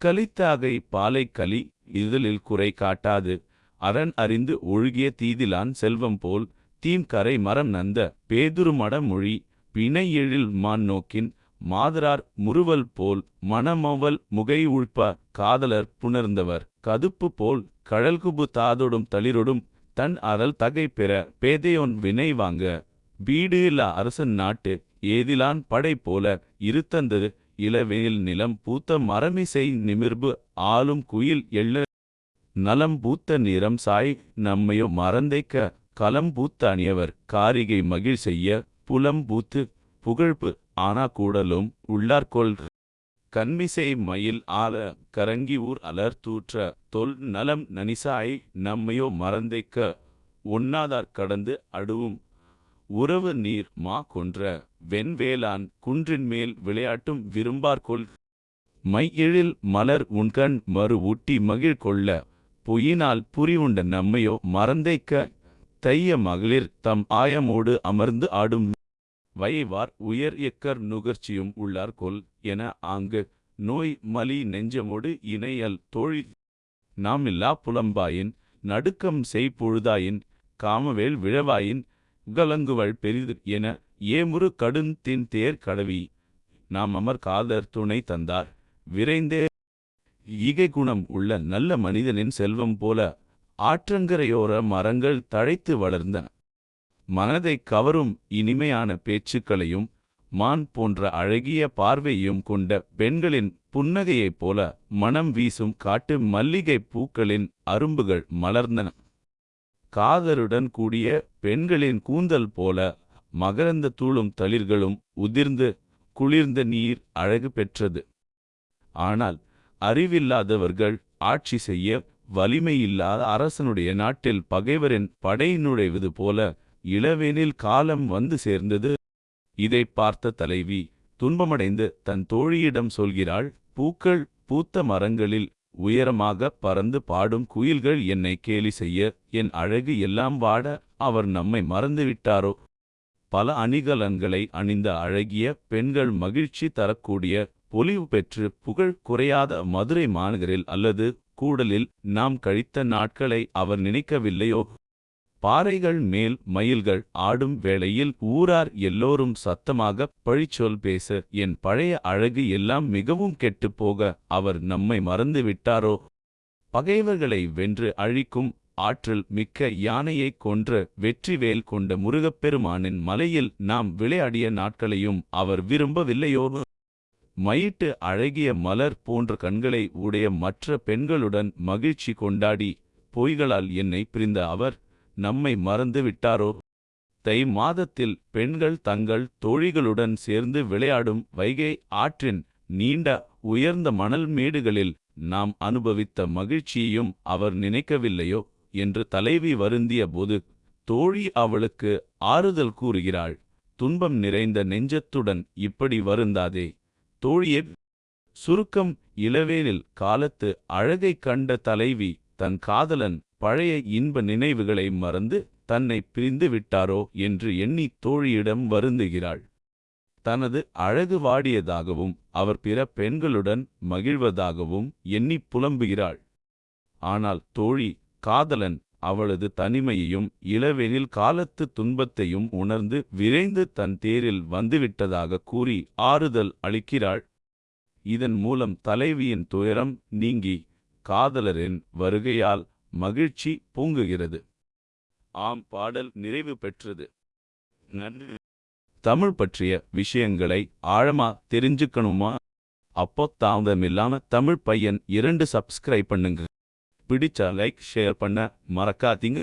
கலித்தாகை பாலை கலி இதழில் குறை காட்டாது. அரண் அறிந்து ஒழுகிய தீதிலான் செல்வம் போல் தீம்கரை மரம் நந்த பேதுருமட மொழி பிணை எழில் மான் நோக்கின் மாதரார் முறுவல் போல் மணமவல் முகை உழ்ப்ப காதலர் புணர்ந்தவர். கதுப்பு போல் கழல்குபு தாதொடும் தளிரொடும் தன் அறல் தகை பெற பேதையோன் வினை வாங்க. வீடு இல்ல அரசன் நாட்டு ஏதிலான் படை போல இருத்தந்தது இளவெயில் நிலம் பூத்த மரமிசை நிமிர்பு ஆளும் குயில் எள்ள. நலம் பூத்த நிறம் சாய் நம்மையோ மறந்தைக்க களம் பூத்த அணியவர் காரிகை மகிழ் செய்ய புலம் பூத்து புகழ்ப்பு ஆனா கூடலும் உள்ளார்கொள் கண்மிசை மயில் ஆல கரங்கி ஊர் அலர் தூற்ற தொல் நலம் நனிசாய் நம்மையோ மறந்தைக்க ஒண்ணாதார் கடந்து அடுவும் உறவு நீர் மா கொன்ற வெண்வேலான் குன்றின் மேல் விளையாட்டும் விரும்பார்கொள். மையெழில் மலர் உண்கண் மறு ஊட்டி மகிழ் கொள்ள. பொய்யினால் புரிவுண்ட நம்மையோ மறந்தைக்க. தைய மகளிர் தம் ஆயமோடு அமர்ந்து ஆடும். வயவார் உயர் எக்கர் நுகர்ச்சியும் உள்ளார் கொல் என ஆங்கு. நோய் மலி நெஞ்சமோடு இணையல் தோழி. நாமில்லா புலம்பாயின் நடுக்கம் செய்பொழுதாயின். காமவேல் விழவாயின் கலங்குவள் பெரிது என ஏமுறு கடுந் தின் தேர் கடவி. நாம் அமர் காதர் துணை தந்தார். விரைந்தே ஈகை குணம் உள்ள நல்ல மனிதனின் செல்வம் போல ஆற்றங்கரையோர மரங்கள் தழைத்து வளர்ந்தன. மனதைக் கவரும் இனிமையான பேச்சுக்களையும் மான் போன்ற அழகிய பார்வையும் கொண்ட பெண்களின் புன்னகையைப் போல மனம் வீசும் காட்டு மல்லிகை பூக்களின் அரும்புகள் மலர்ந்தன. காதருடன் கூடிய பெண்களின் கூந்தல் போல மகரந்த தூளும் தளிர்களும் உதிர்ந்து குளிர்ந்த நீர் அழகு பெற்றது. ஆனால் அறிவில்லாதவர்கள் ஆட்சி செய்ய வலிமையில்லாத அரசனுடைய நாட்டில் பகைவரின் படை நுழைவது போல இளவேனில் காலம் வந்து சேர்ந்தது. இதைப் பார்த்த தலைவி துன்பமடைந்து தன் தோழியிடம் சொல்கிறாள் பூக்கள் பூத்த மரங்களில் உயரமாக பறந்து பாடும் குயில்கள் என்னை கேலி செய்ய என் அழகு எல்லாம் வாட அவர் நம்மை மறந்துவிட்டாரோ? பல அணிகலன்களை அணிந்த அழகிய பெண்கள் மகிழ்ச்சி தரக்கூடிய பொலிவு பெற்று புகழ் குறையாத மதுரை மாநகரில் அல்லது கூடலில் நாம் கழித்த நாட்களை அவர் நினைக்கவில்லையோ? பாறைகள் மேல் மயில்கள் ஆடும் வேளையில் ஊரார் எல்லோரும் சத்தமாக பழிச்சொல் பேச என் பழைய அழகு எல்லாம் மிகவும் கெட்டுப்போக அவர் நம்மை மறந்து விட்டாரோ? பகைவர்களை வென்று அழிக்கும் ஆற்றல் மிக்க யானையைக் கொன்ற வெற்றிவேல் கொண்ட முருகப்பெருமானின் மலையில் நாம் விளையாடிய நாட்களையும் அவர் விரும்பவில்லையோ? மயிட்டு அழகிய மலர் போன்ற கண்களை உடைய மற்ற பெண்களுடன் மகிழ்ச்சி கொண்டாடி பொய்களால் என்னை பிரிந்த அவர் நம்மை மறந்து விட்டாரோ? தை மாதத்தில் பெண்கள் தங்கள் தோழிகளுடன் சேர்ந்து விளையாடும் வைகை ஆற்றின் நீண்ட உயர்ந்த மணல் மேடுகளில் நாம் அனுபவித்த மகிழ்ச்சியையும் அவர் நினைக்கவில்லையோ? என்று தலைவி வருந்திய போது தோழி அவளுக்கு ஆறுதல் கூறுகிறாள். துன்பம் நிறைந்த நெஞ்சத்துடன் இப்படி வருந்தாதே. தோழியே சுருக்கம் இளவேனில் காலத்து அழகைக் கண்ட தலைவி தன் காதலன் பழைய இன்ப நினைவுகளை மறந்து தன்னை பிரிந்து விட்டாரோ என்று எண்ணி தோழியிடம் வருந்துகிறாள். தனது அழகு வாடியதாகவும் அவர் பிற பெண்களுடன் மகிழ்வதாகவும் எண்ணிப் புலம்புகிறாள். ஆனால் தோழி காதலன் அவளது தனிமையையும் இளவெனில் காலத்து துன்பத்தையும் உணர்ந்து விரைந்து தன் தேரில் வந்துவிட்டதாக கூறி ஆறுதல் அளிக்கிறாள். இதன் மூலம் தலைவியின் துயரம் நீங்கி காதலரின் வருகையால் மகிழ்ச்சி பூங்குகிறது. ஆம் பாடல் நிறைவு பெற்றது. நன்றி. தமிழ் பற்றிய விஷயங்களை ஆழமா தெரிஞ்சுக்கணுமா? அப்போ தாமதமில்லாம தமிழ் பையன் இரண்டு சப்ஸ்கிரைப் பண்ணுங்க. பிடிச்சா லைக் ஷேர் பண்ண மறக்காதீங்க.